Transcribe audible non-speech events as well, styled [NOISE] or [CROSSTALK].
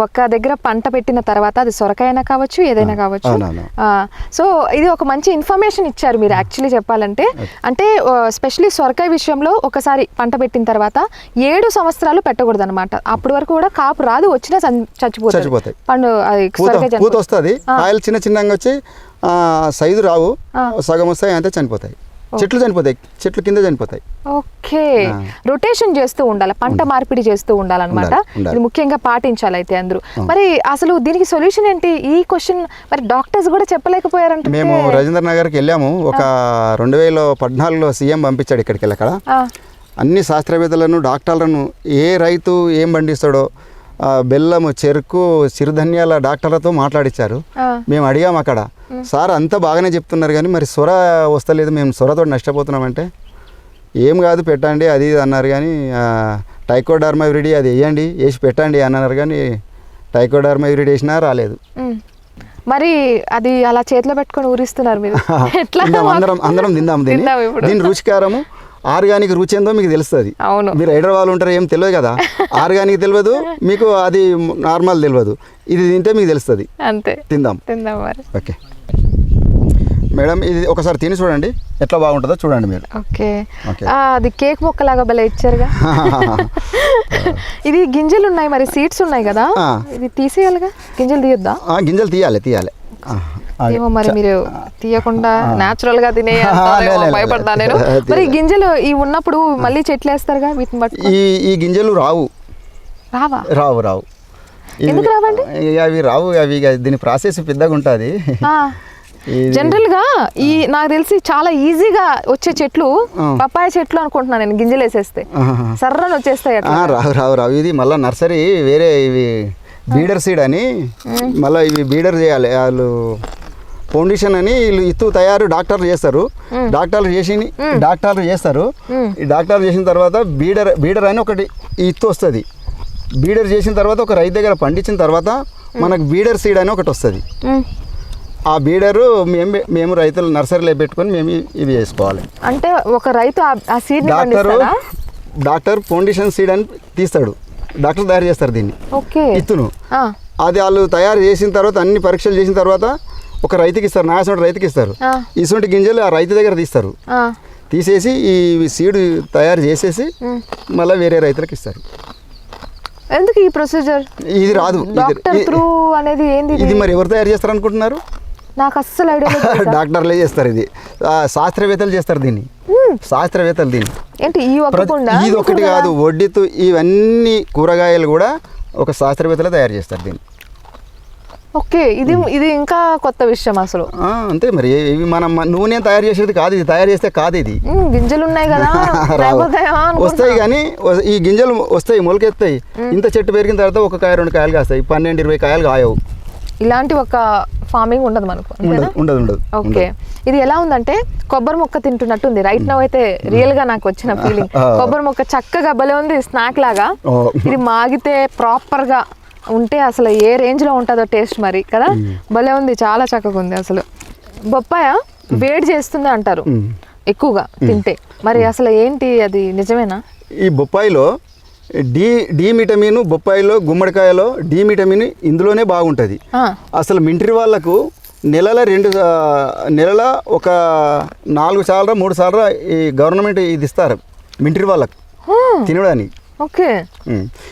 ఒక దగ్గర పంట పెట్టిన తర్వాత అది సొరకాయనా కావచ్చు ఏదైనా కావచ్చు. సో ఇది ఒక మంచి ఇన్ఫర్మేషన్ ఇచ్చారు మీరు యాక్చువల్లీ చెప్పాలంటే. అంటే స్పెషలీ సొరకాయ విషయంలో ఒకసారి పంట పెట్టిన తర్వాత ఏడు సంవత్సరాలు పెట్టకూడదు అనమాట అప్పటి వరకు కూడా కాపు రాదు వచ్చినా చన్- చచ్చిపోతుంది. చచ్చిపోతాయి. పండు అది పూత. వస్తుంది. కాయలు చిన్న చిన్నగా వచ్చి సైజు రావు సగం వస్తాయి అంతే చనిపోతాయి. చెట్లు చనిపోతాయి. చెట్లు కింద చనిపోతాయి. ఓకే. రొటేషన్ చేస్తూ ఉండాలి? పంట మార్పిడి చేస్తూ ఉండాలన్నమాట. ఉండాలి, ఉండాలి. ఇది ముఖ్యంగా పాటించాలి అయితే అందరూ మరి అసలు దీనికి సొల్యూషన్ ఏంటి? ఈ క్వశ్చన్ మరి డాక్టర్స్ కూడా చెప్పలేకపోయారంటే మేము రజేంద్ర నగర్కి వెళ్ళాము. ఒక రెండు వేల పద్నాలుగులో సీఎం పంపించాడు ఇక్కడికి వెళ్ళి అక్కడ ఆ, అన్ని శాస్త్రవేత్తలను డాక్టర్లను ఏ రైతు ఏం పండిస్తాడో బెల్లము చెరుకు సిరిధన్యాల డాక్టర్లతో మాట్లాడించారు. మేము అడిగాము అక్కడ. సార్ అంతా బాగానే చెప్తున్నారు కానీ మరి సొర వస్తలేదు మేము సొరతో నష్టపోతున్నామంటే? ఏం కాదు పెట్టండి అది ఇది అన్నారు కానీ టైకోడర్మా విరిడి అది వేయండి వేసి పెట్టండి అన్నారు కానీ టైకోడర్మా విరిడి వేసినా రాలేదు. మరి అది అలా చేతిలో పెట్టుకొని ఊరిస్తున్నారు మీరు. [LAUGHS] అందరం అందరం తిందాం దీన్ని. దీని రుచికారము ఆర్గానిక్ రుచి ఏందో మీకు తెలుస్తుంది. అవును. మీరు హైదరాబాద్ ఉంటారు ఏం తెలియదు కదా? ఆర్గానిక్ తెలియదు మీకు అది నార్మల్ తెలియదు. ఇది తింటే మీకు తెలుస్తుంది. అంతే. తిందాం. తిందాం ఓకే. మేడం ఇది ఒకసారి తిని చూడండి. ఎట్లా బాగుంటుందో చూడండి మీరు. ఓకే. అది కేక్ మొక్కలాగా భలే ఇచ్చారుగా. [LAUGHS] ఇది గింజలు ఉన్నాయి మరి సీడ్స్ ఉన్నాయి కదా. ఇది తీసేయాలిగా? గింజలు తీయొద్దా? గింజలు తీయాలి తీయాలి. ఏమో మరి మీరు తీయకుండా నాచురల్గా [LAUGHS] భయపడతా. నేను. [LAUGHS] మరి గింజలు ఈ ఉన్నప్పుడు మళ్ళీ చెట్లు వేస్తారుగా వీటిని బట్టి ఈ ఈ గింజలు రావు. రావా? రావు రావు. ఇవి- ఎందుకు రావండి? అవి రావు అవి దీని ప్రాసెస్ పెద్దగా ఉంటుంది. జనరల్గా ఈ నాకు తెలిసి చాలా ఈజీగా వచ్చే చెట్లు. పప్పాయ చెట్లు అనుకుంటున్నాను నేను గింజలు వేసేస్తే. సర్రని వచ్చేస్తాయి రావు రావు రావు. ఇది మళ్ళీ నర్సరీ వేరే ఇవి బీడర్ సీడ్ అని మళ్ళీ ఇవి బీడర్ చేయాలి. వాళ్ళు ఫౌండేషన్ అని వీళ్ళు ఇత్తు తయారు డాక్టర్లు చేస్తారు. డాక్టర్లు చేసి డాక్టర్లు చేస్తారు. ఈ డాక్టర్లు చేసిన తర్వాత బీడర్ బీడర్ అని ఒకటి ఇత్తు వస్తుంది. బీడర్ చేసిన తర్వాత ఒక రైతు దగ్గర పండించిన తర్వాత మనకు బీడర్ సీడ్ అని ఒకటి వస్తుంది. ఆ బీడరు మేము మేము రైతులు నర్సరీలో పెట్టుకొని మేము ఇవి చేసుకోవాలి. అంటే ఒక రైతు ఆ- seed doctor doctor foundation seed అని తీస్తాడు. డాక్టర్ తయారు చేస్తారు దీన్ని. ఇత్తును. అది వాళ్ళు తయారు చేసిన తర్వాత అన్ని పరీక్షలు చేసిన తర్వాత ఒక రైతుకి ఇస్తారు నాయసంటి రైతుకి ఇస్తారు. ఇటువంటి గింజలు ఆ రైతు దగ్గర తీస్తారు. తీసేసి ఈ సీడ్ తయారు చేసేసి మళ్ళీ వేరే రైతులకు ఇస్తారు. ఎందుకు ఈ ప్రొసీజర్? ఇది రాదు. అనేది ఏంది ఇది? మరి ఎవరు తయారు చేస్తారు అనుకుంటున్నారు? నాకు అస్సలు ఐడియా? [LAUGHS] డాక్టర్లే చేస్తారు ఇది. శాస్త్రవేత్తలు చేస్తారు దీన్ని. శాస్త్రవేత్తలు దీన్ని. ఏంటి ఇది ఒకటి కాదు? వడ్డీతో ఇవన్నీ కూరగాయలు కూడా ఒక శాస్త్రవేత్తలే తయారు చేస్తారు దీన్ని. ఓకే ఇది ఇది ఇంకా కొత్త విషయం అసలు. అంతే మరి ఇవి మనం నూనె తయారు చేసేది కాదు ఇది తయారు చేస్తే కాదు ఇది. గింజలు ఉన్నాయి కదా. [LAUGHS] వస్తాయి కానీ ఈ గింజలు వస్తాయి మొలకెత్తాయి. ఇంత చెట్టు పెరిగిన తర్వాత ఒక కాయ రెండు కాయలు కాస్తాయి పన్నెండు ఇరవై కాయలు కాయవు. ఇలాంటి ఒక ఫార్మింగ్ ఉండదు మనకు ఉండదు ఉండదు ఓకే. ఇది ఎలా ఉందంటే కొబ్బరి మొక్క తింటున్నట్టుంది రైట్ నవ్ అయితే రియల్గా నాకు వచ్చిన ఫీలింగ్. కొబ్బరి మొక్క చక్కగా భలే ఉంది స్నాక్ లాగా. ఇది మాగితే ప్రాపర్గా ఉంటే అసలు ఏ రేంజ్లో ఉంటుందో టేస్ట్ మరి కదా? భలే ఉంది చాలా చక్కగా ఉంది అసలు. బొప్పాయ వేడి చేస్తుంది అంటారు. ఎక్కువగా తింటే. మరి అసలు ఏంటి అది నిజమేనా? ఈ బొప్పాయిలో డి డి విటమిన్ బొప్పాయిలో గుమ్మడికాయలో డి విటమిన్ ఇందులోనే బాగుంటుంది. అసలు మింట్రీ వాళ్ళకు నెలల రెండు నెలల ఒక నాలుగు సార్లు మూడు సార్లు ఈ గవర్నమెంట్ ఇది ఇస్తారు మింట్రీ వాళ్ళకు తినడానికి. ఓకే.